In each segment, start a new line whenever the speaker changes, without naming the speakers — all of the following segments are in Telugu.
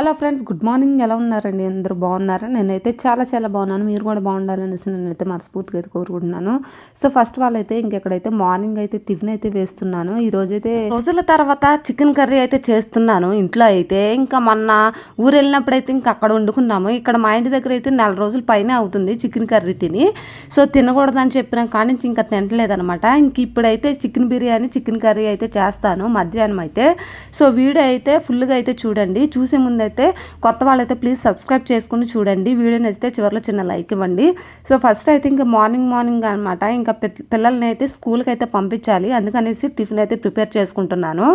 Hello friends good morning. ఎలా ఉన్నారండి? అందరూ బాగున్నారా? నేనైతే చాలా చాలా బాగున్నాను. మీరు కూడా బాగుండాలనేసి నేనైతే మనస్ఫూర్తిగా అయితే కోరుకుంటున్నాను. సో ఫస్ట్ వాళ్ళైతే ఇంకెక్కడైతే మార్నింగ్ అయితే టిఫిన్ అయితే వేస్తున్నాను. ఈ రోజైతే రోజుల తర్వాత చికెన్ కర్రీ అయితే చేస్తున్నాను. ఇంట్లో అయితే ఇంకా మొన్న ఊరు వెళ్ళినప్పుడు అయితే ఇంకా అక్కడ వండుకున్నాము. ఇక్కడ మా ఇంటి దగ్గర అయితే నెల రోజుల పైన అవుతుంది చికెన్ కర్రీ తిని. సో తినకూడదని చెప్పిన కానీ ఇంకా తినట్లేదనమాట ఇంక ఇప్పుడైతే చికెన్ బిర్యానీ చికెన్ కర్రీ అయితే చేస్తాను. మధ్యాహ్నం అయితే. సో వీడియో అయితే ఫుల్గా అయితే చూడండి. చూసే ముందు అయితే కొత్త వాళ్ళైతే ప్లీజ్ సబ్స్క్రైబ్ చేసుకుని చూడండి. వీడియో నచ్చితే చివరిలో చిన్న లైక్ ఇవ్వండి. సో ఫస్ట్ అయితే ఇంకా మార్నింగ్ మార్నింగ్ అనమాట ఇంకా పిల్లల్ని అయితే స్కూల్కి అయితే పంపించాలి. అందుకనేసి టిఫిన్ అయితే ప్రిపేర్ చేసుకుంటున్నాను.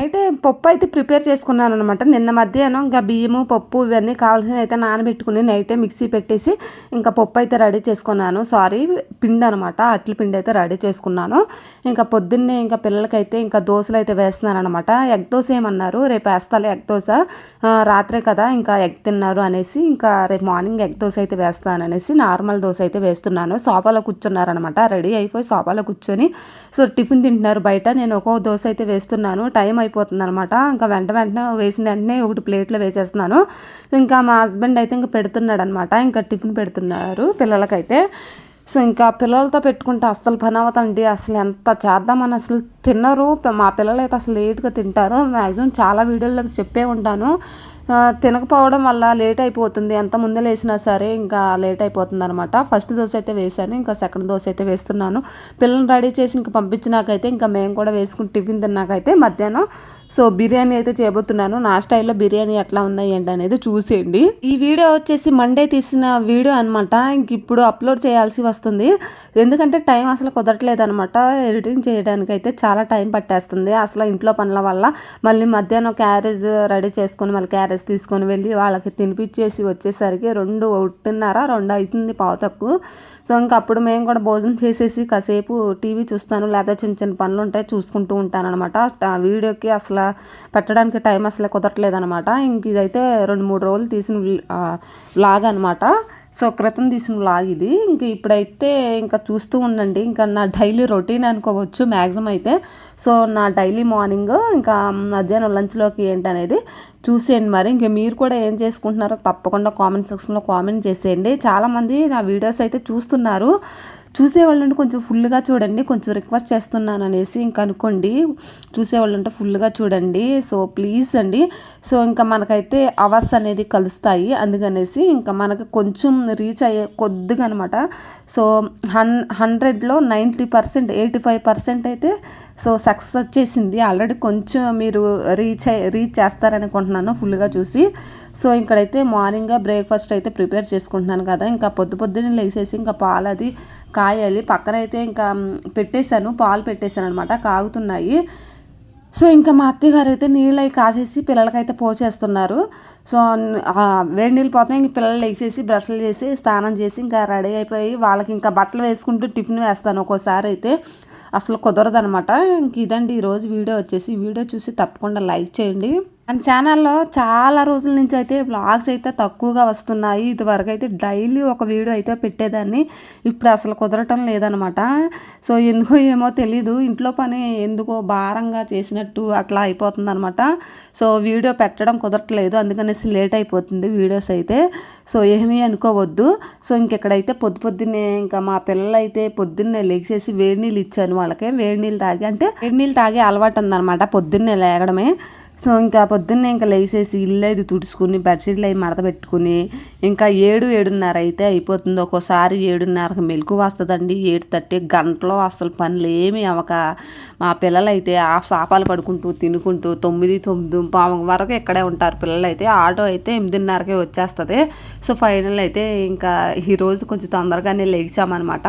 అయితే పప్పు అయితే ప్రిపేర్ చేసుకున్నాను అనమాట నిన్న మధ్యాహ్నం ఇంకా బియ్యము పప్పు ఇవన్నీ కావాల్సినవి అయితే నానబెట్టుకుని నైటే మిక్సీ పెట్టేసి ఇంకా పప్పు అయితే రెడీ చేసుకున్నాను. సారీ పిండి అనమాట అట్ల పిండి అయితే రెడీ చేసుకున్నాను. ఇంకా పొద్దున్నే ఇంకా పిల్లలకైతే ఇంకా దోశలు అయితే వేస్తున్నాను అనమాట ఎగ్ దోశ ఏమన్నారు? రేపు వేస్తాలే ఎగ్ దోశ. రాత్రే కదా ఇంకా ఎగ్ తిన్నారు అనేసి ఇంకా రేపు మార్నింగ్ ఎగ్ దోశ అయితే వేస్తాను అనేసి నార్మల్ దోశ అయితే వేస్తున్నాను. సోఫాలో కూర్చున్నారనమాట. రెడీ అయిపోయి సోఫాలో కూర్చొని సో టిఫిన్ తింటున్నారు బయట. నేను ఒక్కో దోశ అయితే వేస్తున్నాను. టైం అయిపోతుంది అనమాట ఇంకా వెంట వెంటనే వేసిన వెంటనే ఒకటి ప్లేట్లో వేసేస్తున్నాను. ఇంకా మా హస్బెండ్ అయితే ఇంకా పెడుతున్నాడు అనమాట ఇంకా టిఫిన్ పెడుతున్నారు పిల్లలకైతే. సో ఇంకా పిల్లలతో పెట్టుకుంటే అస్సలు పని అవుతండి అసలు ఎంత చేద్దామని అసలు తినరు మా పిల్లలు అయితే అసలు లేట్గా తింటారు. మ్యాక్సిమం చాలా వీడియోలో చెప్పే ఉంటాను. తినకపోవడం వల్ల లేట్ అయిపోతుంది. ఎంత ముందే లేసినా సరే ఇంకా లేట్ అయిపోతుంది అనమాట ఫస్ట్ దోశ అయితే వేసాను ఇంకా సెకండ్ దోశ అయితే వేస్తున్నాను. పిల్లల్ని రెడీ చేసి ఇంకా పంపించినాకైతే ఇంకా మేము కూడా వేసుకుని టిఫిన్ తిన్నాకైతే మధ్యాహ్నం. సో బిర్యానీ అయితే చేయబోతున్నాను. నా స్టైల్లో బిర్యానీ ఎట్లా ఉందా ఏంటి అనేది చూసేయండి. ఈ వీడియో వచ్చేసి మండే తీసిన వీడియో అనమాట ఇంక ఇప్పుడు అప్లోడ్ చేయాల్సి వస్తుంది. ఎందుకంటే టైం అసలు కుదరట్లేదు అనమాట ఎడిటింగ్ చేయడానికి అయితే చాలా చాలా టైం పట్టేస్తుంది. అసలు ఇంట్లో పనుల వల్ల మళ్ళీ మధ్యాహ్నం క్యారేజ్ రెడీ చేసుకొని మళ్ళీ క్యారేజ్ తీసుకొని వెళ్ళి వాళ్ళకి తినిపించేసి వచ్చేసరికి రెండు ఒకటిన్నర రెండు అవుతుంది పావు తక్కువ సో ఇంక అప్పుడు మేము కూడా భోజనం చేసేసి కాసేపు టీవీ చూస్తాను లేదా చిన్న చిన్న పనులు ఉంటాయి చూసుకుంటూ ఉంటాను అనమాట వీడియోకి అసలు పెట్టడానికి టైం అసలు కుదరట్లేదు అనమాట ఇంక ఇదైతే రెండు మూడు రోజులు తీసిన వ్లాగ్ అనమాట సో క్రితం తీసిన వ్లాగ్ ఇది. ఇంక ఇప్పుడైతే ఇంకా చూస్తూ ఉండండి. ఇంకా నా డైలీ రొటీన్ అనుకోవచ్చు మ్యాక్సిమం అయితే. సో నా డైలీ మార్నింగ్ ఇంకా మధ్యాహ్నం లంచ్లోకి ఏంటనేది చూసేయండి మరి. ఇంక మీరు కూడా ఏం చేసుకుంటున్నారో తప్పకుండా కామెంట్ సెక్షన్లో కామెంట్ చేసేయండి. చాలామంది నా వీడియోస్ అయితే చూస్తున్నారు. చూసేవాళ్ళు కొంచెం ఫుల్గా చూడండి కొంచెం రిక్వెస్ట్ చేస్తున్నాను అనేసి ఇంకా అనుకోండి. చూసేవాళ్ళు అంటే ఫుల్గా చూడండి. సో ప్లీజ్ అండి. సో ఇంకా మనకైతే అవర్స్ అనేది కలుస్తాయి. అందుకనేసి ఇంకా మనకు కొంచెం రీచ్ అయ్యే కొద్దిగా అనమాట సో హన్ హండ్రెడ్లో ninety percent eighty five percent అయితే సో సక్సెస్ వచ్చేసింది. ఆల్రెడీ కొంచెం మీరు రీచ్ రీచ్ చేస్తారనుకుంటున్నాను ఫుల్గా చూసి. సో ఇక్కడైతే మార్నింగ్ బ్రేక్ఫాస్ట్ అయితే ప్రిపేర్ చేసుకుంటున్నాను కదా. ఇంకా పొద్దు పొద్దున్నే లేసేసి ఇంకా పాలు అది కాయాలి. పక్కన అయితే ఇంకా పెట్టేశాను. పాలు పెట్టేశాను అనమాట కాగుతున్నాయి. సో ఇంకా మా అత్తగారు అయితే నీళ్ళు అవి కాసేసి పిల్లలకైతే పోసేస్తున్నారు. సో వేడి నీళ్ళు పోతే ఇంక పిల్లలు వేసేసి బ్రష్లు చేసి స్నానం చేసి ఇంకా రెడీ అయిపోయి వాళ్ళకి ఇంకా బట్టలు వేసుకుంటూ టిఫిన్ వేస్తాను ఒక్కోసారి అయితే. అసలు కుదరదనమాట ఇంక ఇదండి ఈరోజు వీడియో. వచ్చేసి వీడియో చూసి తప్పకుండా లైక్ చేయండి. మన ఛానల్లో చాలా రోజుల నుంచి అయితే వ్లాగ్స్ అయితే తక్కువగా వస్తున్నాయి. ఇదివరకు అయితే డైలీ ఒక వీడియో అయితే పెట్టేదాన్ని. ఇప్పుడు అసలు కుదరటం లేదనమాట. సో ఎందుకో ఏమో తెలీదు. ఇంట్లో పని ఎందుకో భారంగా చేసినట్టు అట్లా అయిపోతుంది అనమాట సో వీడియో పెట్టడం కుదరట్లేదు. అందుకనేసి లేట్ అయిపోతుంది వీడియోస్ అయితే. సో ఏమీ అనుకోవద్దు. సో ఇంకెక్కడైతే పొద్దు పొద్దున్నే ఇంకా మా పిల్లలు అయితే పొద్దున్నే లేచేసి వేడి నీళ్ళు ఇచ్చాను వాళ్ళకి. వేడి నీళ్ళు తాగి అంటే వేడి నీళ్ళు తాగే అలవాటు ఉందనమాట పొద్దున్నే లేగడమే. సో ఇంకా పొద్దున్నే ఇంకా లేసేసి ఇల్లు అది తుడుచుకుని బెడ్షీట్లు అవి మడత పెట్టుకుని ఇంకా ఏడు ఏడున్నర అయితే అయిపోతుంది. ఒక్కోసారి ఏడున్నరకు మెలకు వస్తుందండి. ఏడు థర్టీ గంటలో అసలు పనులు ఏమి అవక. మా పిల్లలు అయితే ఆ సాపాలు పడుకుంటూ తినుకుంటూ తొమ్మిది తొమ్మిది పాము వరకు ఇక్కడే ఉంటారు. పిల్లలు అయితే ఆటో అయితే ఎనిమిదిన్నరకే వచ్చేస్తుంది. సో ఫైనల్ అయితే ఇంకా ఈరోజు కొంచెం తొందరగానే లేచామన్నమాట.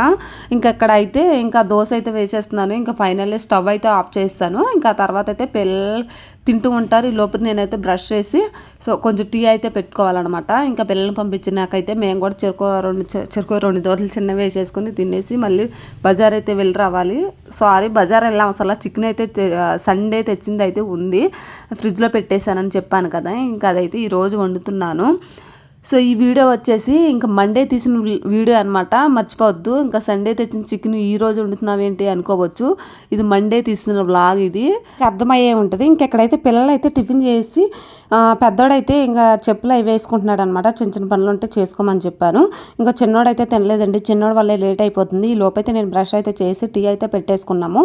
ఇంకా ఇక్కడ అయితే ఇంకా దోశ అయితే వేసేస్తున్నాను. ఇంకా ఫైనల్లీ స్టవ్ అయితే ఆఫ్ చేస్తాను. ఇంకా తర్వాత అయితే పిల్లలు తింటూ ఉంటారు. ఈ లోపల నేనైతే బ్రష్ చేసి సో కొంచెం టీ అయితే పెట్టుకోవాలన్నమాట. ఇంకా పిల్లల్ని పంపించినాకైతే మేము కూడా చెరుకు రెండు చెరుకు రెండు దోశలు చిన్నవి వేసేసుకుని తినేసి మళ్ళీ బజార్ అయితే వెళ్ళి రావాలి. సారీ బజార్ వెళ్ళాం అసలు. చికెన్ అయితే సండే తెచ్చింది అయితే ఉంది. ఫ్రిడ్జ్లో పెట్టేశానని చెప్పాను కదా. ఇంకా అదైతే ఈరోజు వండుతున్నాను. సో ఈ వీడియో వచ్చేసి ఇంకా మండే తీసిన వీడియో అనమాట మర్చిపోవద్దు. ఇంకా సండే తెచ్చిన చికెన్ ఈ రోజు వండుతున్నావు ఏంటి అనుకోవచ్చు. ఇది మండే తీసిన వ్లాగ్ ఇది. అర్థమయ్యే ఉంటుంది. ఇంకెక్కడైతే పిల్లలు అయితే టిఫిన్ చేసి పెద్దోడైతే ఇంకా చెప్పులు అవి వేసుకుంటున్నాడు అనమాట చిన్న చిన్న పనులు ఉంటే చేసుకోమని చెప్పాను. ఇంకా చిన్నోడైతే తినలేదండి. చిన్నోడు వల్లే లేట్ అయిపోతుంది. ఈ లోపైతే నేను బ్రష్ అయితే చేసి టీ అయితే పెట్టేసుకున్నాము.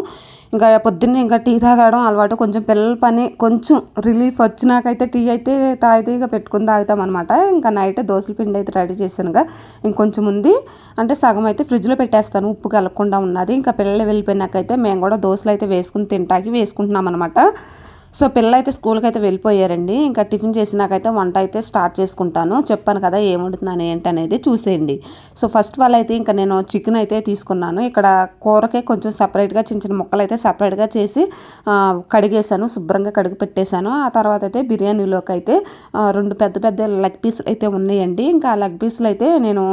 ఇంకా పొద్దున్నే ఇంకా టీ తాగడం అలవాటు. కొంచెం పిల్లల పని కొంచెం రిలీఫ్ వచ్చినాకైతే టీ అయితే తాగితే ఇక పెట్టుకుని తాగుతాం అనమాట ఇంకా నైట్ దోశల పిండి అయితే రెడీ చేశానుగా. ఇంకొంచెం ఉంది. అంటే సగం అయితే ఫ్రిడ్జ్లో పెట్టేస్తాను. ఉప్పు కలపకుండా ఉన్నది. ఇంకా పిల్లలు వెళ్ళిపోయినాకైతే మేము కూడా దోశలు అయితే వేసుకుని తింటాకి వేసుకుంటున్నాం అనమాట సో పిల్లలు అయితే స్కూల్కి అయితే వెళ్ళిపోయారండి. ఇంకా టిఫిన్ చేసినాకైతే వంట అయితే స్టార్ట్ చేసుకుంటాను. చెప్పాను కదా ఏం వండుతున్నాను ఏంటి అనేది చూసేయండి. సో ఫస్ట్ వాళ్ళు అయితే ఇంకా నేను చికెన్ అయితే తీసుకున్నాను. ఇక్కడ కూరకే కొంచెం సపరేట్గా చిన్న చిన్న ముక్కలు అయితే సపరేట్గా చేసి కడిగేశాను. కడిగేసాను శుభ్రంగా కడిగి పెట్టేశాను. ఆ తర్వాత అయితే బిర్యానీలోకి అయితే రెండు పెద్ద పెద్ద లెగ్ పీసులు అయితే ఉన్నాయండి. ఇంకా ఆ లెగ్ పీసులు అయితే నేను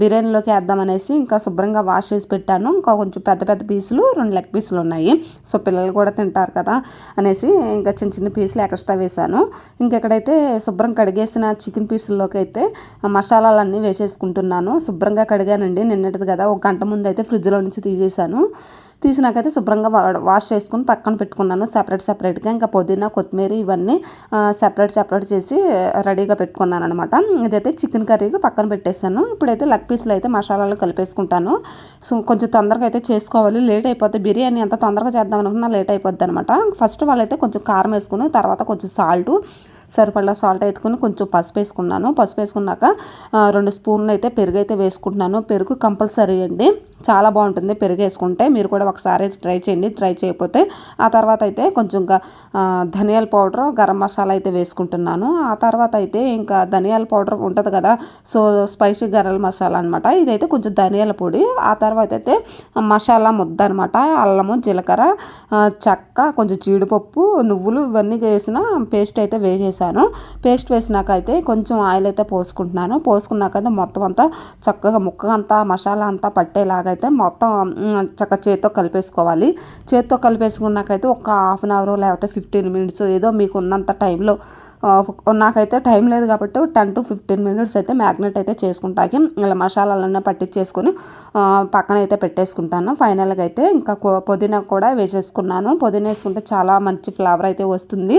బిర్యానీలోకి వేద్దామనేసి ఇంకా శుభ్రంగా వాష్ చేసి పెట్టాను. ఇంకా కొంచెం పెద్ద పెద్ద పీసులు రెండు లెగ్ పీసులు ఉన్నాయి. సో పిల్లలు కూడా తింటారు కదా అనేసి ఇంకా చిన్న చిన్న పీసులు ఎక్స్ట్రా వేసాను ఇంకెక్కడైతే శుభ్రం కడిగేసిన చికెన్ పీసుల్లోకి అయితే మసాలాలన్నీ వేసేసుకుంటున్నాను. శుభ్రంగా కడిగానండి నిన్నటిది కదా ఒక గంట ముందు అయితే ఫ్రిడ్జ్లో నుంచి తీసేసాను తీసినాకైతే శుభ్రంగా వాష్ చేసుకుని పక్కన పెట్టుకున్నాను. సపరేట్ సపరేట్గా ఇంకా పుదీనా కొత్తిమీర ఇవన్నీ సపరేట్ సపరేట్ చేసి రెడీగా పెట్టుకున్నాను అనమాట ఇదైతే చికెన్ కర్రీగా పక్కన పెట్టేశాను. ఇప్పుడైతే లెగ్ పీస్లు అయితే మసాలాలు కలిపేసుకుంటాను. సో కొంచెం తొందరగా అయితే చేసుకోవాలి. లేట్ అయిపోతే బిర్యానీ ఎంత తొందరగా చేద్దాం అనుకున్నా లేట్ అయిపోద్ది అనమాట ఫస్ట్ వాళ్ళైతే కొంచెం కారం వేసుకుని తర్వాత కొంచెం సాల్ట్ సరిపడా సాల్ట్ వేసుకుని కొంచెం పసుపు వేసుకున్నాను. పసుపు వేసుకున్నాక రెండు స్పూన్లు అయితే పెరుగు అయితే వేసుకుంటున్నాను. పెరుగు కంపల్సరీ అండి. చాలా బాగుంటుంది పెరుగు వేసుకుంటే. మీరు కూడా ఒకసారి అయితే ట్రై చేయండి. ట్రై చేయకపోతే ఆ తర్వాత అయితే కొంచెం ధనియాల పౌడర్ గరం మసాలా అయితే వేసుకుంటున్నాను. ఆ తర్వాత అయితే ఇంకా ధనియాల పౌడర్ ఉంటుంది కదా సో స్పైసీ గరం మసాలా అనమాట ఇదైతే కొంచెం ధనియాల పొడి. ఆ తర్వాత అయితే మసాలా ముద్ద అనమాట అల్లము జీలకర్ర చెక్క కొంచెం జీడిపప్పు నువ్వులు ఇవన్నీ వేసిన పేస్ట్ అయితే వేసాను. పేస్ట్ వేసినాక అయితే కొంచెం ఆయిల్ అయితే పోసుకుంటున్నాను. పోసుకున్నాక అయితే మొత్తం అంతా చక్కగా ముక్క అంతా మసాలా అంతా పట్టేలాగా అయితే మొత్తం చక్క చక్కగా చేతితో కలిపేసుకోవాలి. చేతితో కలిపేసుకున్నాకైతే ఒక హాఫ్ అన్ అవర్ లేకపోతే ఫిఫ్టీన్ మినిట్స్ ఏదో మీకు ఉన్నంత టైంలో నాకైతే టైం లేదు కాబట్టి టెన్ టు ఫిఫ్టీన్ మినిట్స్ అయితే మ్యాగ్నెట్ అయితే చేసుకుంటాకి. ఇలా మసాలాలన్నీ పట్టించేసుకొని పక్కన అయితే పెట్టేసుకుంటాను. ఫైనల్గా అయితే ఇంకా పుదీనా కూడా వేసేసుకున్నాను. పుదీనా వేసుకుంటే చాలా మంచి ఫ్లేవర్ అయితే వస్తుంది.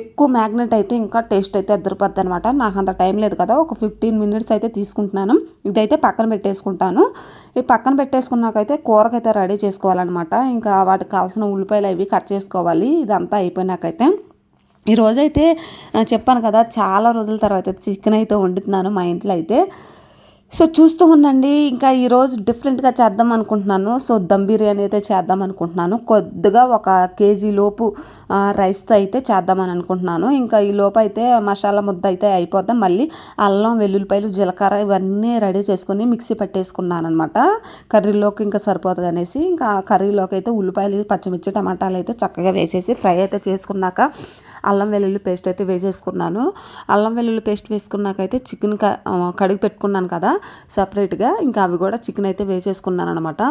ఎక్కువ మ్యాగ్నెట్ అయితే ఇంకా టేస్ట్ అయితే అద్దరిపోద్ది అనమాట నాకు అంత టైం లేదు కదా ఒక ఫిఫ్టీన్ మినిట్స్ అయితే తీసుకుంటున్నాను. ఇదైతే పక్కన పెట్టేసుకుంటాను. ఈ పక్కన పెట్టేసుకున్నాకైతే కూరకైతే రెడీ చేసుకోవాలన్నమాట. ఇంకా వాటికి కావాల్సిన ఉల్లిపాయలు అవి కట్ చేసుకోవాలి. ఇదంతా అయిపోయినాకైతే. ఈరోజైతే చెప్పాను కదా చాలా రోజుల తర్వాత చికెన్ అయితే వండుతున్నాను మా ఇంట్లో అయితే. సో చూస్తూ ఉండండి ఇంకా ఈరోజు డిఫరెంట్గా చేద్దాం అనుకుంటున్నాను. సో దమ్ బిర్యానీ అయితే చేద్దాం అనుకుంటున్నాను. కొద్దిగా ఒక కేజీ లోపు రైస్తో అయితే చేద్దామని అనుకుంటున్నాను. ఇంకా ఈ లోపు అయితే మసాలా ముద్ద అయితే అయిపోద్దాం. మళ్ళీ అల్లం వెల్లుల్లిపాయలు జీలకర్ర ఇవన్నీ రెడీ చేసుకొని మిక్సీ పట్టేసుకున్నాను అనమాట కర్రీలోకి ఇంకా సరిపోతుంది అనేసి ఇంకా కర్రీలోకి అయితే ఉల్లిపాయలు పచ్చిమిర్చి టమాటాలు అయితే చక్కగా వేసేసి ఫ్రై అయితే చేసుకున్నాక అల్లం వెల్లుల్లి పేస్ట్ అయితే వేసేసుకున్నాను. అల్లం వెల్లుల్లి పేస్ట్ వేసుకున్నాకైతే చికెన్ క కడిగి పెట్టుకున్నాను కదా సపరేట్గా. ఇంకా అవి కూడా చికెన్ అయితే వేసేసుకున్నాను అనమాట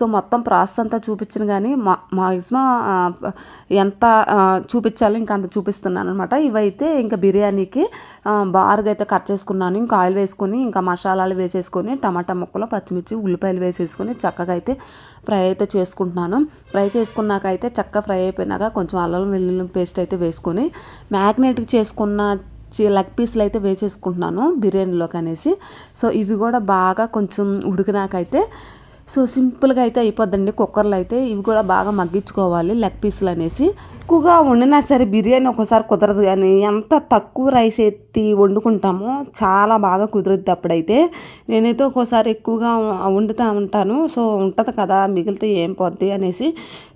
సో మొత్తం ప్రాసెస్ అంతా చూపించిన కానీ మా మాక్సిమం ఎంత చూపించాలో ఇంకా అంత చూపిస్తున్నాను అనమాట ఇవైతే ఇంకా బిర్యానీకి బార్గా బారుగా అయితే కట్ చేసుకున్నాను. ఇంకా ఆయిల్ వేసుకొని ఇంకా మసాలాలు వేసేసుకొని టమాటా ముక్కలు పచ్చిమిర్చి ఉల్లిపాయలు వేసేసుకొని చక్కగా అయితే ఫ్రై అయితే చేసుకుంటున్నాను. ఫ్రై చేసుకున్నాక అయితే చక్కగా ఫ్రై అయిపోయినాక కొంచెం అల్లం వెల్లుల్లి పేస్ట్ అయితే వేసుకొని మ్యాగ్నేట్కి చేసుకున్న చి- లెగ్ పీస్లు అయితే వేసేసుకుంటున్నాను బిర్యానీలోకి అనేసి. సో ఇవి కూడా బాగా కొంచెం ఉడికినాకైతే సో సింపుల్గా అయితే అయిపోద్దండి. కుక్కర్లో అయితే ఇవి కూడా బాగా మగ్గించుకోవాలి లెగ్ పీసులు అనేసి. ఎక్కువగా వండినా సరే బిర్యానీ ఒకసారి కుదరదు కానీ ఎంత తక్కువ రైస్ ఎత్తి వండుకుంటామో చాలా బాగా కుదురుద్ది అప్పుడైతే. నేనైతే ఒక్కోసారి ఎక్కువగా వండుతూ ఉంటాను. సో ఉంటుంది కదా మిగిలితే ఏం పోద్ది అనేసి.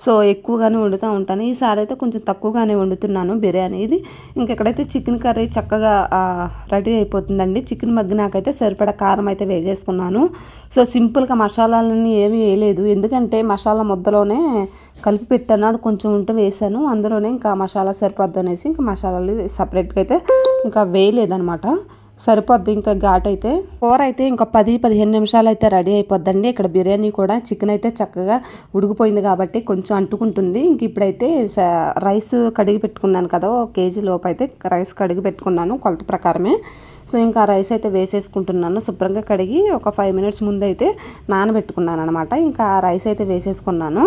సో ఎక్కువగానే వండుతూ ఉంటాను. ఈసారి అయితే కొంచెం తక్కువగానే వండుతున్నాను బిర్యానీ ఇది. ఇంకెక్కడైతే చికెన్ కర్రీ చక్కగా రెడీ అయిపోతుందండి చికెన్ మగ్గినాకైతే సరిపడా కారం అయితే వేసేసుకున్నాను. సో సింపుల్గా మసాలాలన్నీ ఏమీ వేయలేదు. ఎందుకంటే మసాలా ముద్దలోనే కలిపి పెట్టాను. అది కొంచెం ఉంటే వేసాను. అందులోనే ఇంకా మసాలా సరిపోద్ది అనేసి ఇంకా మసాలాలు సపరేట్గా అయితే ఇంకా వేయలేదనమాట సరిపోద్ది. ఇంకా ఘాట్ అయితే కూర అయితే ఇంకా పది పదిహేను నిమిషాలు అయితే రెడీ అయిపోద్దండి. ఇక్కడ బిర్యానీ కూడా చికెన్ అయితే చక్కగా ఉడికిపోయింది కాబట్టి కొంచెం అంటుకుంటుంది. ఇంక ఇప్పుడైతే రైస్ కడిగి పెట్టుకున్నాను కదా ఒక కేజీ లోపు అయితే రైస్ కడిగి పెట్టుకున్నాను కొలత ప్రకారమే. సో ఇంకా రైస్ అయితే వేసేసుకుంటున్నాను. శుభ్రంగా కడిగి ఒక ఫైవ్ మినిట్స్ ముందు అయితే నానబెట్టుకున్నాను అనమాట ఇంకా ఆ రైస్ అయితే వేసేసుకున్నాను.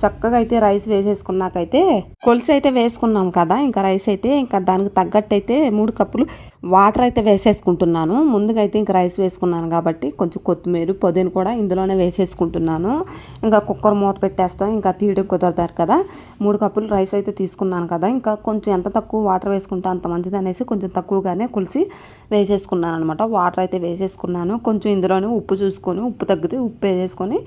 చక్కగా అయితే రైస్ వేసేసుకున్నాకైతే కొలిసి అయితే వేసుకున్నాం కదా ఇంకా రైస్ అయితే ఇంకా దానికి తగ్గట్టు అయితే మూడు కప్పులు వాటర్ అయితే వేసేసుకుంటున్నాను. ముందుగా అయితే ఇంకా రైస్ వేసుకున్నాను కాబట్టి కొంచెం కొత్తిమీర పొదిని కూడా ఇందులోనే వేసేసుకుంటున్నాను. ఇంకా కుక్కర్ మూత పెట్టేస్తాం. ఇంకా తీయడం కుదరతారు కదా. మూడు కప్పులు రైస్ అయితే తీసుకున్నాను కదా. ఇంకా కొంచెం ఎంత తక్కువ వాటర్ వేసుకుంటే అంత మంచిది అనేసి కొంచెం తక్కువగానే కొలిసి వేసేసుకున్నాను అనమాట వాటర్ అయితే వేసేసుకున్నాను. కొంచెం ఇందులోనే ఉప్పు చూసుకొని ఉప్పు తగ్గితే ఉప్పు వేసేసుకొని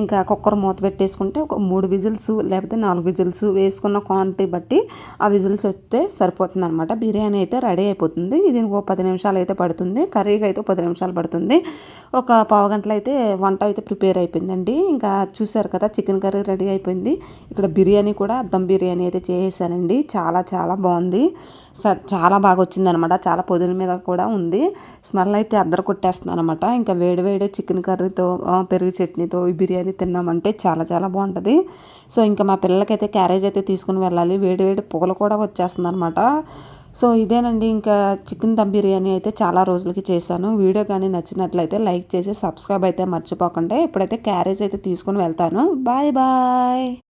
ఇంకా కుక్కర్ మూత పెట్టేసుకుంటే ఒక మూడు విజిల్స్ లేకపోతే నాలుగు విజిల్స్ వేసుకున్న క్వాంటిటీ బట్టి ఆ విజిల్స్ వస్తే సరిపోతుంది అనమాట బిర్యానీ అయితే రెడీ అయిపోతుంది. ఇది ఒక పది నిమిషాలు అయితే పడుతుంది. కర్రీకి అయితే పది నిమిషాలు పడుతుంది. ఒక పావు గంటలు అయితే వంట అయితే ప్రిపేర్ అయిపోయిందండి. ఇంకా చూసారు కదా చికెన్ కర్రీ రెడీ అయిపోయింది. ఇక్కడ బిర్యానీ కూడా దమ్ బిర్యానీ అయితే చేసేసానండి. చాలా చాలా బాగుంది. స- చాలా బాగా వచ్చింది అనమాట చాలా పొదుల మీద కూడా ఉంది. స్మెల్ అయితే అద్దరు కొట్టేస్తున్నాను అనమాట ఇంకా వేడి వేడి చికెన్ కర్రీతో పెరుగు చట్నీతో ఈ బిర్యానీ తిన్నామంటే చాలా చాలా బాగుంటుంది. సో ఇంకా మా పిల్లలకైతే క్యారేజ్ అయితే తీసుకుని వెళ్ళాలి. వేడి వేడి పొగలు కూడా వచ్చేస్తుంది అనమాట సో ఇదేనండి ఇంకా చికెన్ దమ్ బిర్యానీ అయితే చాలా రోజులకి చేశాను. వీడియో కానీ నచ్చినట్లయితే లైక్ చేసి సబ్స్క్రైబ్ అయితే మర్చిపోకుండా. ఇప్పుడైతే క్యారేజ్ అయితే తీసుకుని వెళ్తాను. Bye bye.